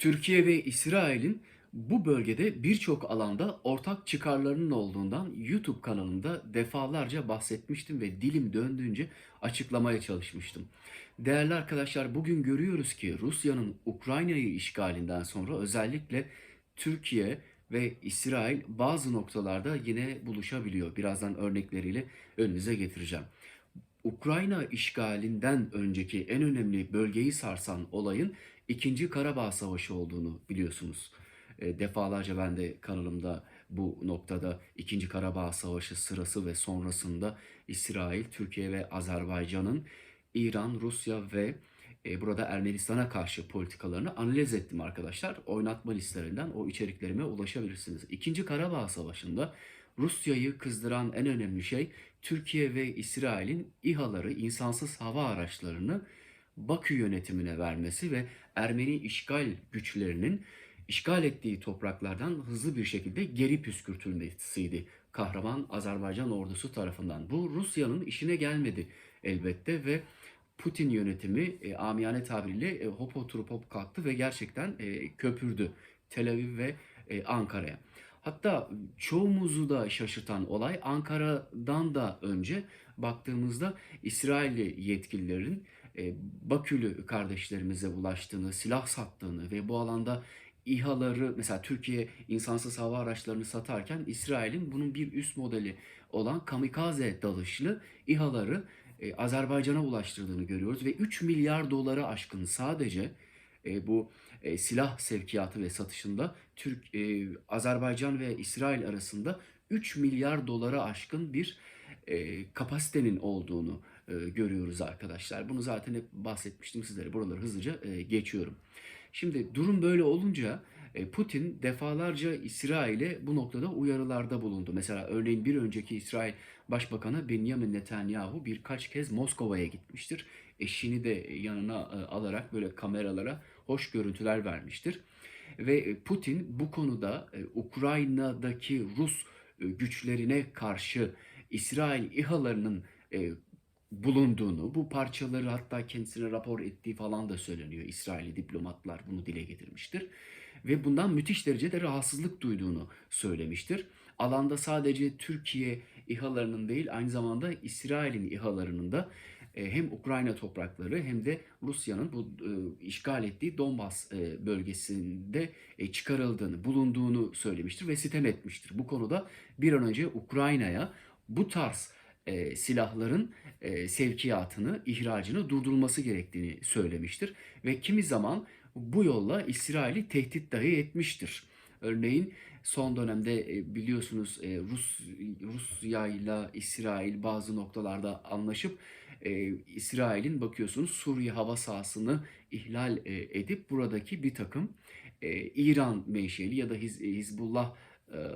Türkiye ve İsrail'in bu bölgede birçok alanda ortak çıkarlarının olduğundan YouTube kanalında defalarca bahsetmiştim ve dilim döndüğünce açıklamaya çalışmıştım. Değerli arkadaşlar bugün görüyoruz ki Rusya'nın Ukrayna'yı işgalinden sonra özellikle Türkiye ve İsrail bazı noktalarda yine buluşabiliyor. Birazdan örnekleriyle önünüze getireceğim. Ukrayna işgalinden önceki en önemli bölgeyi sarsan olayın 2. Karabağ Savaşı olduğunu biliyorsunuz. E, defalarca ben de kanalımda bu noktada 2. Karabağ Savaşı sırası ve sonrasında İsrail, Türkiye ve Azerbaycan'ın İran, Rusya ve e, burada Ermenistan'a karşı politikalarını analiz ettim arkadaşlar. Oynatma listelerinden o içeriklerime ulaşabilirsiniz. İkinci Karabağ Savaşı'nda Rusya'yı kızdıran en önemli şey Türkiye ve İsrail'in İHA'ları, insansız hava araçlarını Bakü yönetimine vermesi ve Ermeni işgal güçlerinin işgal ettiği topraklardan hızlı bir şekilde geri püskürtülmesiydi. Kahraman Azerbaycan ordusu tarafından. Bu Rusya'nın işine gelmedi elbette ve Putin yönetimi e, amiyane tabiriyle e, hop oturup hop kalktı ve gerçekten e, köpürdü Tel Aviv ve e, Ankara'ya. Hatta çoğumuzu da şaşırtan olay Ankara'dan da önce baktığımızda İsrailli yetkililerin e, Bakülü kardeşlerimize ulaştığını, silah sattığını ve bu alanda İHA'ları mesela Türkiye insansız hava araçlarını satarken İsrail'in bunun bir üst modeli olan kamikaze dalışlı İHA'ları e, Azerbaycan'a ulaştırdığını görüyoruz ve 3 milyar dolara aşkın sadece e, bu e, silah sevkiyatı ve satışında Türk e, Azerbaycan ve İsrail arasında 3 milyar dolara aşkın bir e, kapasitenin olduğunu e, görüyoruz arkadaşlar. Bunu zaten hep bahsetmiştim sizlere. Buraları hızlıca e, geçiyorum. Şimdi durum böyle olunca e, Putin defalarca İsrail'e bu noktada uyarılarda bulundu. Mesela örneğin bir önceki İsrail Başbakanı Benjamin Netanyahu birkaç kez Moskova'ya gitmiştir. Eşini de yanına e, alarak böyle kameralara hoş görüntüler vermiştir. Ve e, Putin bu konuda Ukrayna'daki Rus güçlerine karşı İsrail İHA'larının bulunduğunu, bu parçaları hatta kendisine rapor ettiği falan da söyleniyor. İsrailli diplomatlar bunu dile getirmiştir. Ve bundan müthiş derecede rahatsızlık duyduğunu söylemiştir. Alanda sadece Türkiye İHA'larının değil aynı zamanda İsrail'in İHA'larının da e, hem Ukrayna toprakları hem de Rusya'nın bu e, işgal ettiği Donbas e, bölgesinde çıkarıldığını, bulunduğunu söylemiştir ve sitem etmiştir. Bu konuda bir an önce Ukrayna'ya bu tarz e, silahların e, sevkiyatını, ihracını durdurulması gerektiğini söylemiştir. Ve kimi zaman bu yolla İsrail'i tehdit dahi etmiştir. Örneğin son dönemde e, biliyorsunuz e, Rus Rusya ile İsrail bazı noktalarda anlaşıp e, İsrail'in bakıyorsunuz Suriye hava sahasını ihlal edip buradaki bir takım İran menşeli ya da Hiz, Hizbullah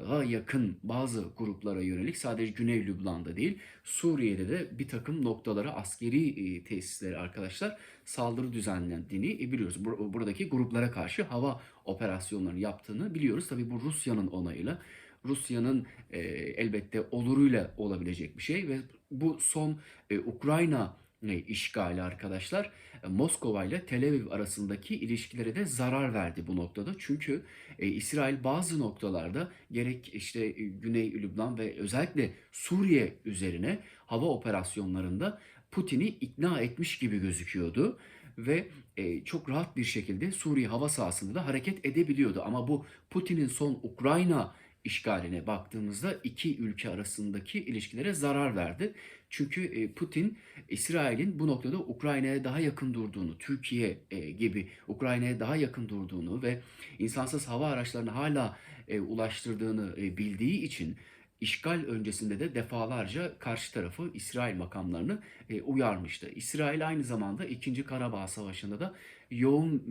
ha yakın bazı gruplara yönelik sadece Güney Lübnan'da değil Suriye'de de bir takım noktalara askeri tesislere arkadaşlar saldırı düzenlendiğini e, biliyoruz. Buradaki gruplara karşı hava operasyonlarını yaptığını biliyoruz. Tabi bu Rusya'nın onayıyla Rusya'nın e, elbette oluruyla olabilecek bir şey ve bu son e, Ukrayna işgali arkadaşlar e, Moskova ile Tel Aviv arasındaki ilişkilere de zarar verdi bu noktada. Çünkü e, İsrail bazı noktalarda gerek işte e, Güney Lübnan ve özellikle Suriye üzerine hava operasyonlarında Putin'i ikna etmiş gibi gözüküyordu ve e, çok rahat bir şekilde Suriye hava sahasında da hareket edebiliyordu. Ama bu Putin'in son Ukrayna işgaline baktığımızda iki ülke arasındaki ilişkilere zarar verdi. Çünkü e, Putin İsrail'in bu noktada Ukrayna'ya daha yakın durduğunu, Türkiye e, gibi Ukrayna'ya daha yakın durduğunu ve insansız hava araçlarını hala e, ulaştırdığını bildiği için işgal öncesinde de defalarca karşı tarafı İsrail makamlarını uyarmıştı. İsrail aynı zamanda 2. Karabağ Savaşı'nda da yoğun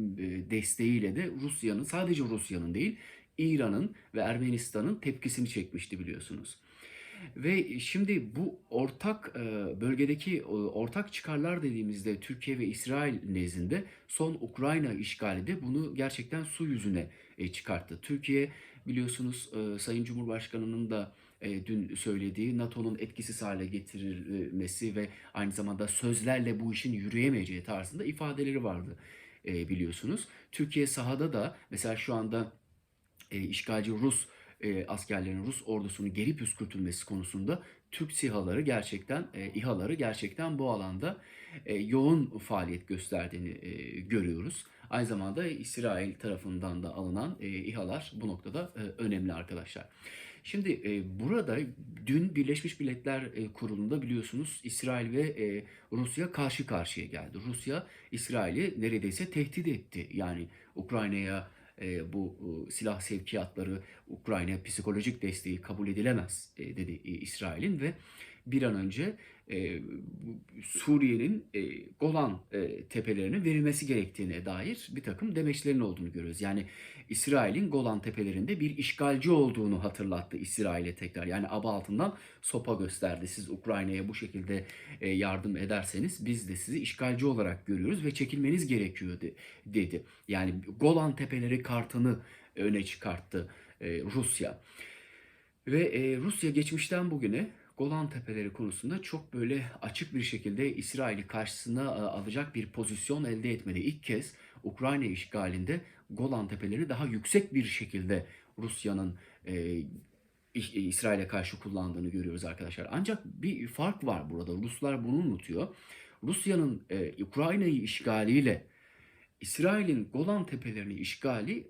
desteğiyle de Rusya'nın sadece Rusya'nın değil İran'ın ve Ermenistan'ın tepkisini çekmişti biliyorsunuz. Ve şimdi bu ortak e, bölgedeki ortak çıkarlar dediğimizde Türkiye ve İsrail nezdinde son Ukrayna işgali de bunu gerçekten su yüzüne e, çıkarttı. Türkiye biliyorsunuz e, Sayın Cumhurbaşkanı'nın da dün söylediği NATO'nun etkisiz hale getirilmesi ve aynı zamanda sözlerle bu işin yürüyemeyeceği tarzında ifadeleri vardı. e, biliyorsunuz. Türkiye sahada da mesela şu anda e, işgalci Rus e, askerlerin Rus ordusunun geri püskürtülmesi konusunda Türk SİHA'ları gerçekten e, İHA'ları gerçekten bu alanda e, yoğun faaliyet gösterdiğini e, görüyoruz. Aynı zamanda İsrail tarafından da alınan e, İHA'lar bu noktada e, önemli arkadaşlar. Şimdi e, burada dün Birleşmiş Milletler e, Kurulu'nda biliyorsunuz İsrail ve e, Rusya karşı karşıya geldi. Rusya İsrail'i neredeyse tehdit etti. Yani Ukrayna'ya e, bu e, silah sevkiyatları, Ukrayna psikolojik desteği kabul edilemez e, dedi e, İsrail'in ve bir an önce e, Suriye'nin e, Golan e, tepelerine verilmesi gerektiğine dair bir takım demeçlerin olduğunu görüyoruz. Yani İsrail'in Golan tepelerinde bir işgalci olduğunu hatırlattı İsrail'e tekrar. Yani aba altından sopa gösterdi. Siz Ukrayna'ya bu şekilde e, yardım ederseniz biz de sizi işgalci olarak görüyoruz ve çekilmeniz gerekiyor de- dedi. Yani Golan tepeleri kartını öne çıkarttı e, Rusya. Ve e, Rusya geçmişten bugüne Golan Tepeleri konusunda çok böyle açık bir şekilde İsrail'i karşısına e, alacak bir pozisyon elde etmedi. İlk kez Ukrayna işgalinde Golan Tepeleri daha yüksek bir şekilde Rusya'nın e, İsrail'e karşı kullandığını görüyoruz arkadaşlar. Ancak bir fark var burada. Ruslar bunu unutuyor. Rusya'nın e, Ukrayna'yı işgaliyle İsrail'in Golan Tepelerini işgali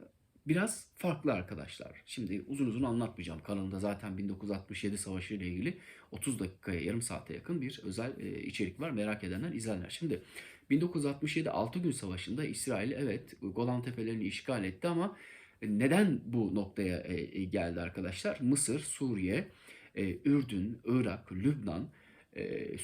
biraz farklı arkadaşlar. Şimdi uzun uzun anlatmayacağım. Kanalımda zaten 1967 Savaşı ile ilgili 30 dakikaya, yarım saate yakın bir özel e, içerik var. Merak edenler izlerler. Şimdi 1967 6 gün savaşında İsrail evet Golan Tepelerini işgal etti ama neden bu noktaya e, e, geldi arkadaşlar? Mısır, Suriye, e, Ürdün, Irak, Lübnan e, e,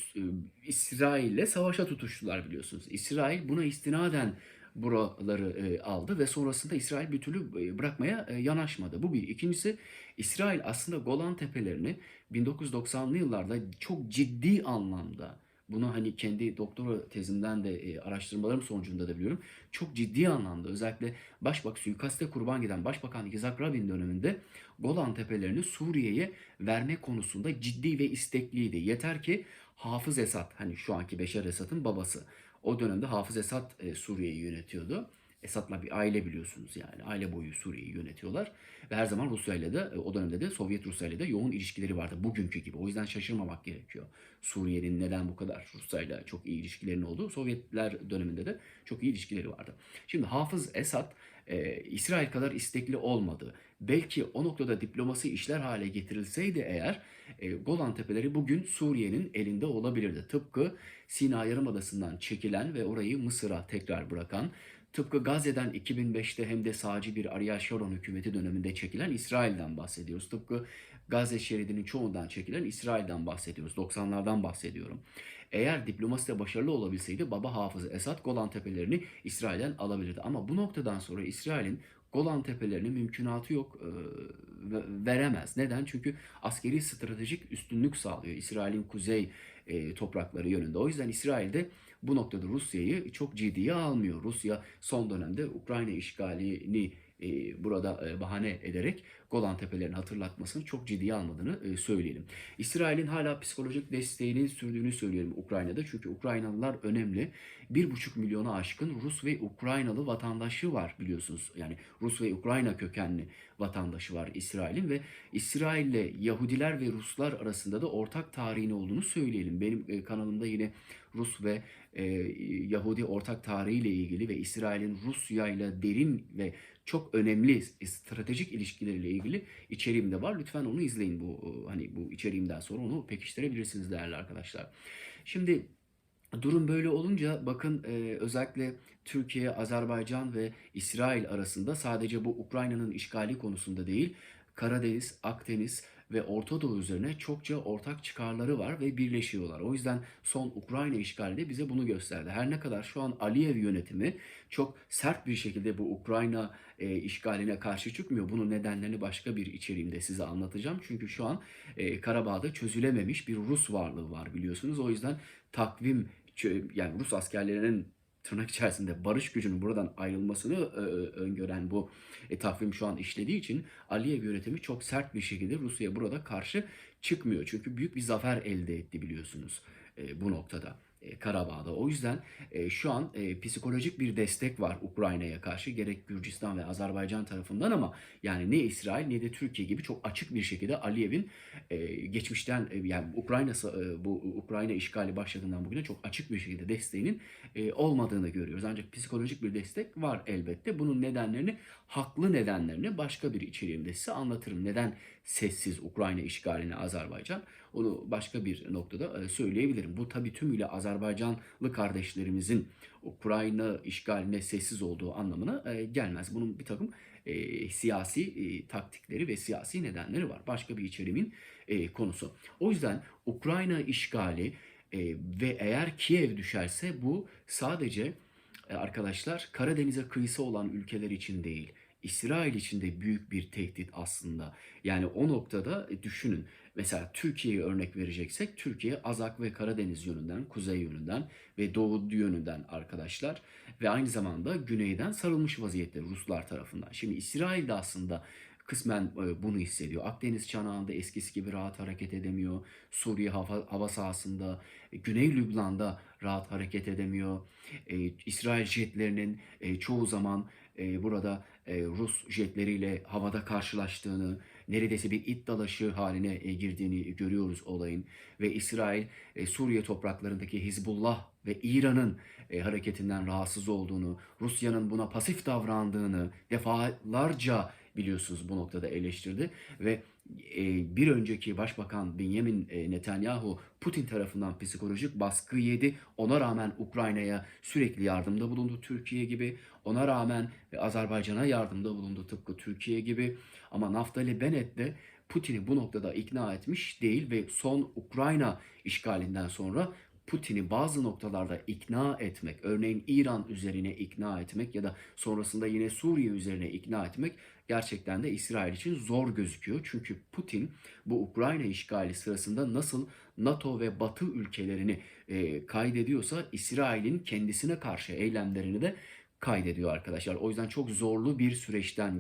İsrail'le savaşa tutuştular biliyorsunuz. İsrail buna istinaden buraları e, aldı ve sonrasında İsrail bir türlü e, bırakmaya e, yanaşmadı. Bu bir. İkincisi İsrail aslında Golan Tepelerini 1990'lı yıllarda çok ciddi anlamda bunu hani kendi doktora tezimden de e, araştırmalarım sonucunda da biliyorum. Çok ciddi anlamda özellikle başbak suikaste kurban giden Başbakan Yitzhak Rabin döneminde Golan Tepelerini Suriye'ye verme konusunda ciddi ve istekliydi. Yeter ki Hafız Esad hani şu anki Beşar Esad'ın babası. O dönemde Hafız Esad e, Suriye'yi yönetiyordu. Esad'la bir aile biliyorsunuz yani. Aile boyu Suriye'yi yönetiyorlar. Ve her zaman Rusya ile de e, o dönemde de Sovyet Rusya ile de yoğun ilişkileri vardı. Bugünkü gibi. O yüzden şaşırmamak gerekiyor. Suriye'nin neden bu kadar Rusya ile çok iyi ilişkilerinin olduğu. Sovyetler döneminde de çok iyi ilişkileri vardı. Şimdi Hafız Esad e, İsrail kadar istekli olmadı. Belki o noktada diplomasi işler hale getirilseydi eğer e, Golan Tepeleri bugün Suriye'nin elinde olabilirdi. Tıpkı Sina Yarımadası'ndan çekilen ve orayı Mısır'a tekrar bırakan, tıpkı Gazze'den 2005'te hem de sağcı bir Ariel Sharon hükümeti döneminde çekilen İsrail'den bahsediyoruz. Tıpkı Gazze şeridinin çoğundan çekilen İsrail'den bahsediyoruz. 90'lardan bahsediyorum. Eğer diplomaside başarılı olabilseydi Baba Hafız Esad Golan Tepelerini İsrail'den alabilirdi. Ama bu noktadan sonra İsrail'in Golan Tepelerini mümkünatı yok e, ve- veremez. Neden? Çünkü askeri stratejik üstünlük sağlıyor İsrail'in kuzey e, toprakları yönünde. O yüzden İsrail de bu noktada Rusya'yı çok ciddiye almıyor. Rusya son dönemde Ukrayna işgalini e, burada e, bahane ederek Golan Tepelerini hatırlatmasını çok ciddiye almadığını e, söyleyelim. İsrail'in hala psikolojik desteğinin sürdüğünü söyleyelim Ukrayna'da. Çünkü Ukraynalılar önemli. 1,5 milyona aşkın Rus ve Ukraynalı vatandaşı var biliyorsunuz. Yani Rus ve Ukrayna kökenli vatandaşı var İsrail'in ve İsrail'le Yahudiler ve Ruslar arasında da ortak tarihin olduğunu söyleyelim. Benim kanalımda yine Rus ve e, Yahudi ortak tarihiyle ilgili ve İsrail'in Rusya ile derin ve çok önemli stratejik ilişkileriyle ilgili içeriğim de var. Lütfen onu izleyin bu e, hani bu içeriğimden sonra onu pekiştirebilirsiniz değerli arkadaşlar. Şimdi Durum böyle olunca bakın e, özellikle Türkiye, Azerbaycan ve İsrail arasında sadece bu Ukrayna'nın işgali konusunda değil, Karadeniz, Akdeniz ve Orta Doğu üzerine çokça ortak çıkarları var ve birleşiyorlar. O yüzden son Ukrayna işgali de bize bunu gösterdi. Her ne kadar şu an Aliyev yönetimi çok sert bir şekilde bu Ukrayna e, işgaline karşı çıkmıyor. Bunun nedenlerini başka bir içeriğimde size anlatacağım. Çünkü şu an e, Karabağ'da çözülememiş bir Rus varlığı var biliyorsunuz. O yüzden takvim yani Rus askerlerinin tırnak içerisinde barış gücünün buradan ayrılmasını e, öngören bu e, takvim şu an işlediği için Aliyev yönetimi çok sert bir şekilde Rusya'ya burada karşı çıkmıyor. Çünkü büyük bir zafer elde etti biliyorsunuz e, bu noktada. E, Karabağ'da. O yüzden e, şu an e, psikolojik bir destek var Ukrayna'ya karşı gerek Gürcistan ve Azerbaycan tarafından ama yani ne İsrail ne de Türkiye gibi çok açık bir şekilde Aliyev'in geçmişten yani Ukrayna bu Ukrayna işgali başladığından bugüne çok açık bir şekilde desteğinin olmadığını görüyoruz. Ancak psikolojik bir destek var elbette. Bunun nedenlerini, haklı nedenlerini başka bir içeriğimde size anlatırım. Neden sessiz Ukrayna işgaline Azerbaycan? Onu başka bir noktada e, söyleyebilirim. Bu tabii tümüyle Azerbaycanlı kardeşlerimizin Ukrayna işgaline sessiz olduğu anlamına e, gelmez. Bunun bir takım e, siyasi e, taktikleri ve siyasi nedenleri var. Başka bir içeriğimin e, konusu. O yüzden Ukrayna işgali e, ve eğer Kiev düşerse bu sadece e, arkadaşlar Karadeniz'e kıyısı olan ülkeler için değil. İsrail için de büyük bir tehdit aslında. Yani o noktada e, düşünün. Mesela Türkiye'ye örnek vereceksek Türkiye Azak ve Karadeniz yönünden, kuzey yönünden ve doğu yönünden arkadaşlar ve aynı zamanda güneyden sarılmış vaziyette Ruslar tarafından. Şimdi İsrail de aslında kısmen e, bunu hissediyor. Akdeniz çanağında eskisi gibi rahat hareket edemiyor. Suriye hava, hava sahasında, e, Güney Lübnan'da rahat hareket edemiyor. Ee, İsrail jetlerinin e, çoğu zaman e, burada e, Rus jetleriyle havada karşılaştığını, neredeyse bir it dalaşı haline e, girdiğini görüyoruz olayın. Ve İsrail e, Suriye topraklarındaki Hizbullah ve İran'ın e, hareketinden rahatsız olduğunu, Rusya'nın buna pasif davrandığını defalarca biliyorsunuz bu noktada eleştirdi ve e, bir önceki Başbakan Benjamin e, Netanyahu Putin tarafından psikolojik baskı yedi. Ona rağmen Ukrayna'ya sürekli yardımda bulundu Türkiye gibi. Ona rağmen Azerbaycan'a yardımda bulundu tıpkı Türkiye gibi. Ama Naftali Bennett de Putin'i bu noktada ikna etmiş değil ve son Ukrayna işgalinden sonra Putin'i bazı noktalarda ikna etmek, örneğin İran üzerine ikna etmek ya da sonrasında yine Suriye üzerine ikna etmek gerçekten de İsrail için zor gözüküyor. Çünkü Putin bu Ukrayna işgali sırasında nasıl NATO ve Batı ülkelerini e, kaydediyorsa İsrail'in kendisine karşı eylemlerini de kaydediyor arkadaşlar. O yüzden çok zorlu bir süreçten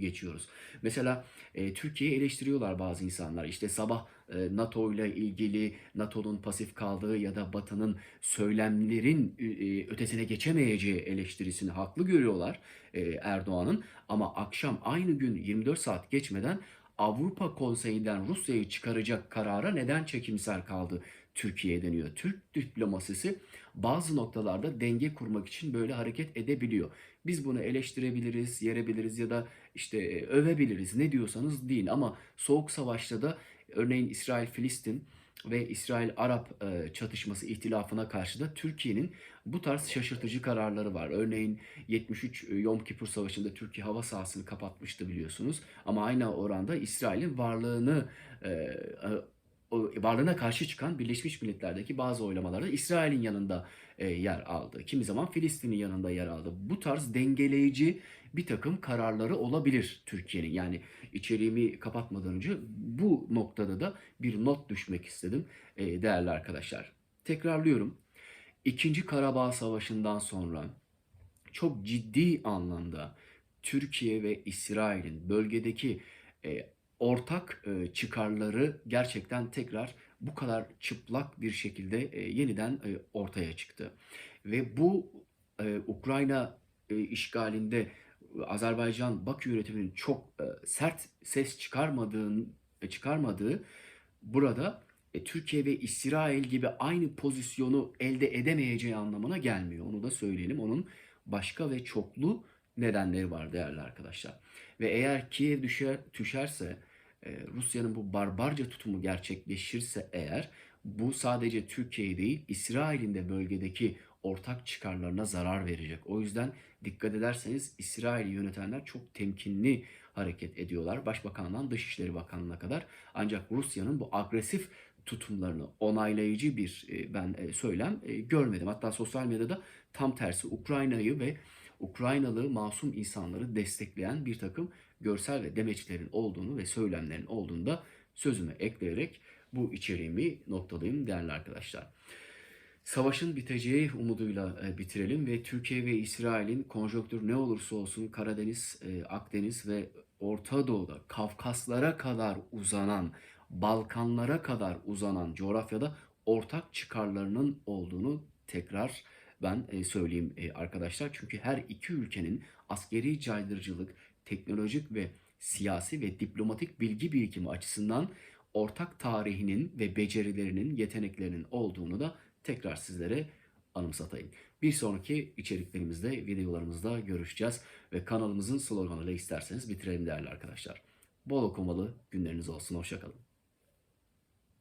geçiyoruz. Mesela e, Türkiye'yi eleştiriyorlar bazı insanlar. İşte sabah e, NATO ile ilgili NATO'nun pasif kaldığı ya da Batı'nın söylemlerin e, ötesine geçemeyeceği eleştirisini haklı görüyorlar e, Erdoğan'ın. Ama akşam aynı gün 24 saat geçmeden Avrupa Konseyi'nden Rusya'yı çıkaracak karara neden çekimsel kaldı Türkiye deniyor. Türk diplomasisi bazı noktalarda denge kurmak için böyle hareket edebiliyor. Biz bunu eleştirebiliriz, yerebiliriz ya da işte övebiliriz. Ne diyorsanız deyin ama soğuk savaşta da örneğin İsrail-Filistin ve İsrail-Arap e, çatışması ihtilafına karşı da Türkiye'nin bu tarz şaşırtıcı kararları var. Örneğin 73 e, Yom Kippur Savaşı'nda Türkiye hava sahasını kapatmıştı biliyorsunuz. Ama aynı oranda İsrail'in varlığını e, varlığına karşı çıkan Birleşmiş Milletler'deki bazı oylamalarda İsrail'in yanında yer aldı. Kimi zaman Filistin'in yanında yer aldı. Bu tarz dengeleyici bir takım kararları olabilir Türkiye'nin. Yani içeriğimi kapatmadan önce bu noktada da bir not düşmek istedim değerli arkadaşlar. Tekrarlıyorum. İkinci Karabağ Savaşı'ndan sonra çok ciddi anlamda Türkiye ve İsrail'in bölgedeki ortak çıkarları gerçekten tekrar bu kadar çıplak bir şekilde yeniden ortaya çıktı. Ve bu Ukrayna işgalinde Azerbaycan Bakü yönetiminin çok sert ses çıkarmadığın çıkarmadığı burada Türkiye ve İsrail gibi aynı pozisyonu elde edemeyeceği anlamına gelmiyor. Onu da söyleyelim. Onun başka ve çoklu nedenleri var değerli arkadaşlar. Ve eğer Kiev düşer, düşerse Rusya'nın bu barbarca tutumu gerçekleşirse eğer bu sadece Türkiye değil İsrail'in de bölgedeki ortak çıkarlarına zarar verecek. O yüzden dikkat ederseniz İsrail'i yönetenler çok temkinli hareket ediyorlar. Başbakandan Dışişleri Bakanlığı'na kadar. Ancak Rusya'nın bu agresif tutumlarını onaylayıcı bir ben söylem görmedim. Hatta sosyal medyada tam tersi Ukrayna'yı ve Ukraynalı masum insanları destekleyen bir takım görsel ve demeçlerin olduğunu ve söylemlerin olduğunu da sözüme ekleyerek bu içeriğimi noktalayayım değerli arkadaşlar. Savaşın biteceği umuduyla e, bitirelim ve Türkiye ve İsrail'in konjonktür ne olursa olsun Karadeniz, e, Akdeniz ve Orta Doğu'da Kafkaslara kadar uzanan, Balkanlara kadar uzanan coğrafyada ortak çıkarlarının olduğunu tekrar ben e, söyleyeyim e, arkadaşlar. Çünkü her iki ülkenin askeri caydırıcılık, teknolojik ve siyasi ve diplomatik bilgi birikimi açısından ortak tarihinin ve becerilerinin, yeteneklerinin olduğunu da tekrar sizlere anımsatayım. Bir sonraki içeriklerimizde, videolarımızda görüşeceğiz ve kanalımızın sloganıyla isterseniz bitirelim değerli arkadaşlar. Bol okumalı günleriniz olsun. Hoşçakalın.